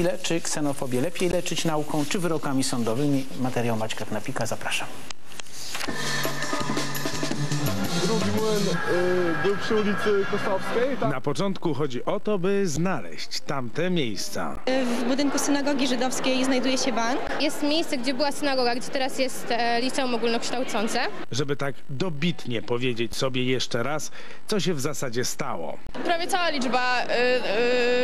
chwilę, czy ksenofobię lepiej leczyć nauką, czy wyrokami sądowymi. Materiał Maćka Knapika, zapraszam. Młyn y, był przy ulicy Kosowskiej. Tam Na początku chodzi o to, by znaleźć tamte miejsca. W budynku synagogi żydowskiej znajduje się bank. Jest miejsce, gdzie była synagoga, gdzie teraz jest e, liceum ogólnokształcące. Żeby tak dobitnie powiedzieć sobie jeszcze raz, co się w zasadzie stało. Prawie cała liczba y,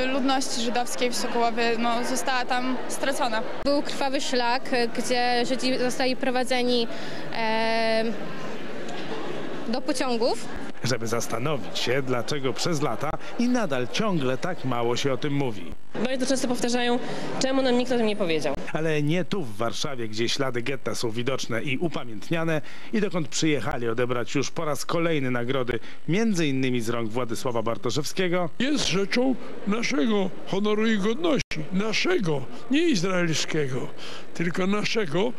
y, ludności żydowskiej w Sokołowie no, została tam stracona. Był krwawy szlak, gdzie Żydzi zostali prowadzeni e, do pociągów. Żeby zastanowić się, dlaczego przez lata i nadal ciągle tak mało się o tym mówi. Bardzo często powtarzają, czemu nam nikt o tym nie powiedział. Ale nie tu w Warszawie, gdzie ślady getta są widoczne i upamiętniane i dokąd przyjechali odebrać już po raz kolejny nagrody, między innymi z rąk Władysława Bartoszewskiego, jest rzeczą naszego honoru i godności. Naszego, nie izraelskiego, tylko naszego,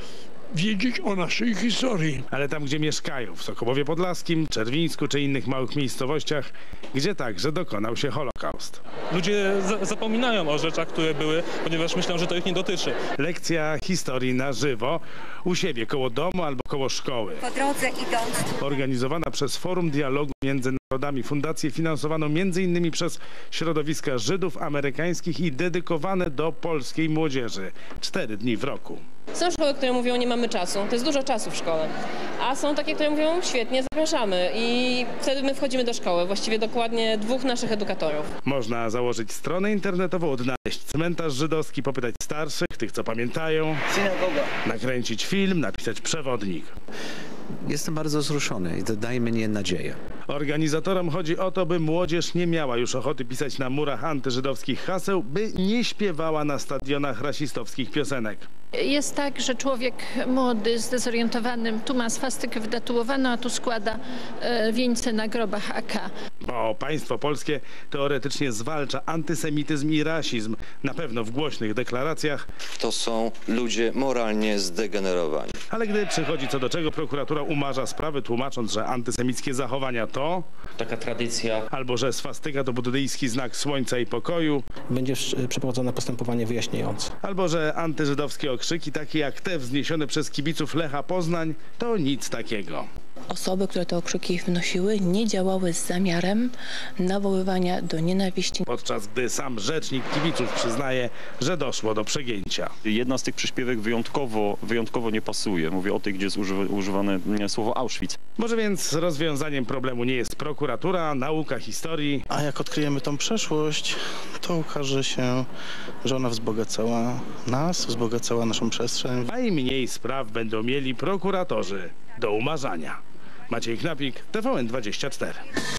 wiedzieć o naszej historii. ale tam, gdzie mieszkają, w Sokołowie Podlaskim, Czerwińsku czy innych małych miejscowościach, gdzie także dokonał się Holokaust. Ludzie za- zapominają o rzeczach, które były, ponieważ myślą, że to ich nie dotyczy. Lekcja historii na żywo, u siebie, koło domu albo koło szkoły. Po drodze idąc Organizowana przez Forum Dialogu Między Narodami, fundację finansowaną m.in. przez środowiska Żydów amerykańskich i dedykowane do polskiej młodzieży. Cztery dni w roku. Są szkoły, które mówią, nie mamy czasu, to jest dużo czasu w szkole. A są takie, które mówią, świetnie, zapraszamy. I wtedy my wchodzimy do szkoły, właściwie dokładnie dwóch naszych edukatorów. Można założyć stronę internetową, odnaleźć cmentarz żydowski, popytać starszych, tych co pamiętają, Synagoga. nakręcić film, napisać przewodnik. Jestem bardzo wzruszony i to daje mnie nadzieję. Organizatorom chodzi o to, by młodzież nie miała już ochoty pisać na murach antyżydowskich haseł, by nie śpiewała na stadionach rasistowskich piosenek. Jest tak, że człowiek młody, zdezorientowany, tu ma swastykę wytatuowaną, a tu składa e, wieńce na grobach AK. Bo państwo polskie teoretycznie zwalcza antysemityzm i rasizm, na pewno w głośnych deklaracjach, To są ludzie moralnie zdegenerowani. ale gdy przychodzi co do czego, prokuratura umarza sprawy, tłumacząc, że antysemickie zachowania to, Taka tradycja albo że swastyka to buddyjski znak słońca i pokoju, Będzie e, przeprowadzone postępowanie wyjaśniające. albo że antyżydowskie okrzyki, takie jak te wzniesione przez kibiców Lecha Poznań, to nic takiego. Osoby, które te okrzyki wnosiły, nie działały z zamiarem nawoływania do nienawiści. Podczas gdy sam rzecznik kibiców przyznaje, że doszło do przegięcia. Jedna z tych przyśpiewek wyjątkowo, wyjątkowo nie pasuje. Mówię o tej, gdzie jest używa, używane mm, słowo Auschwitz. Może więc rozwiązaniem problemu nie jest prokuratura, nauka historii, A jak odkryjemy tą przeszłość, to okaże się, że ona wzbogacała nas, wzbogacała naszą przestrzeń. a i mniej spraw będą mieli prokuratorzy do umarzania. Maciej Knapik, TVN24.